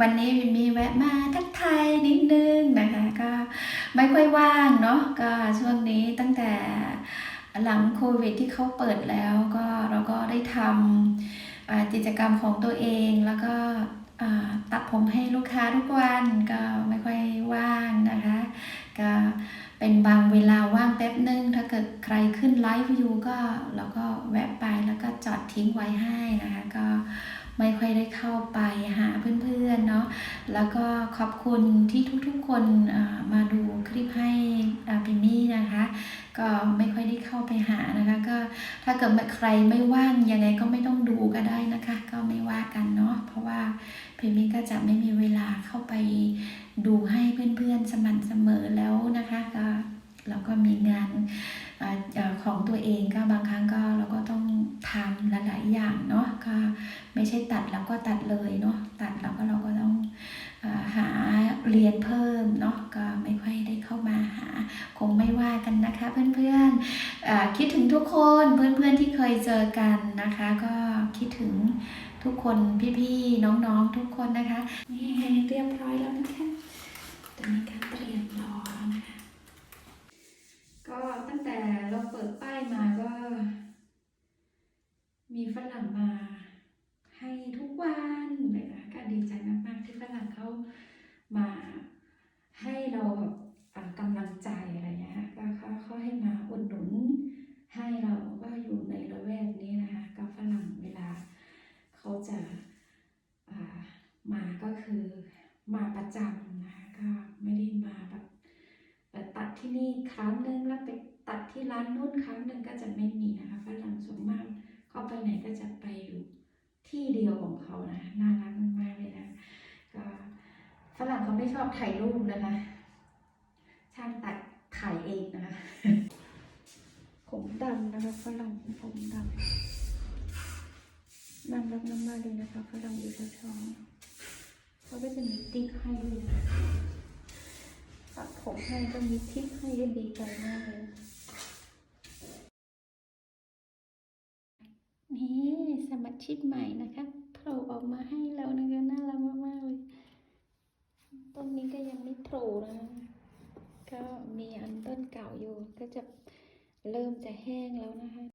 วันนี้วินมีแวะมาทักทายนิดนึงนะคะ ก็ไม่ค่อยว่างเนาะก็ช่วงนี้ตั้งแต่หลังโควิดที่เขาเปิดแล้วก็เราก็ได้ทำกิจกรรมของตัวเองแล้วก็ตัดผมให้ลูกค้าทุกวันก็ไม่ค่อยว่างนะคะ ก็เป็นบางเวลาว่างแป๊บนึง ถ้าเกิดใครขึ้นไลฟ์อยู่ก็เราก็แวะไปแล้วก็จอดทิ้งไว้ให้นะคะ ก็ไม่ค่อยได้เข้าไปหาเพื่อน ๆเนาะแล้วก็ขอบคุณที่ทุกๆคนมาดูคลิปให้พิมมี่นะคะ ก็ไม่ค่อยได้เข้าไปหานะคะก็ถ้าเกิดใครไม่ว่างยังไงก็ไม่ต้องดูก็ได้นะคะ ก็ไม่ว่ากันเนาะเพราะว่าพิมมี่ก็จะไม่มีเวลาเข้าไปดูให้เพื่อนๆสม่ำเสมอแล้วนะคะก็เราก็มีงานอของตัวเองก็บางครั้งก็เราก็ต้องทำ หลายๆอย่างเนาะก็ไม่ใช่ตัดแล้วก็ตัดเลยเนาะตัดแล้วก็เราก็ต้องหาเรียนเพิ่มเนาะก็ไม่ค่อยได้เข้ามาหา คงไม่ว่ากันนะคะเพื่อนๆคิดถึงทุกคนเพื่อนๆที่เคยเจอกันนะคะ ก็คิดถึงทุกคนพี่ๆน้องๆทุกคนนะคะนี่เรียบร้อยแล้วนะคะมีการเตรียมรอแล้วนะคะ ก็ตั้งแต่เราเปิดป้ายมาก็ มีฝ รั่งมาให้ทุกวันเลยนะก็ดีใจมาก ๆ ที่ฝรั่งเขามาให้เราแบบกำลังใจอะไรเงี้ยค่ะก็เขาเขาให้มาอุดหนุนให้เราก็อยู่ในละแวกนี้นะคะก็ฝรั่งเวลาเขาจะามาก็คือมาประจำนะคะก็ไม่ได้มาแบบตัดที่นี่ครั้งหนึ่งแล้วไปตัดที่ร้านนู้นครั้งหนึ่งก็จะฝรั่งส่วนมาก เขาไปไหนก็จะไปอยู่ที่เดียวของเขานะน่ารักมากเลยนะก็ฝรั่งเขาไม่ชอบถ่ายรูปนะคะช่างตัดถ่ายเองนะคะผมดำนะคะฝรั่งผมดำน่ารักมากเลยนะคะฝรั่งอยู่แถวๆเขาก็จะมีติ๊กให้ด้วยตัดผมให้ก็มีทิปให้ดีใจมากเลย นี่สมาชิกใหม่นะคะโผล่ออกมาให้เรานะคะน่ารักมากๆเลยต้นนี้ก็ยังไม่โผล่นะคะก็มีอันต้นเก่าอยู่ก็จะเริ่มจะแห้งแล้วนะคะ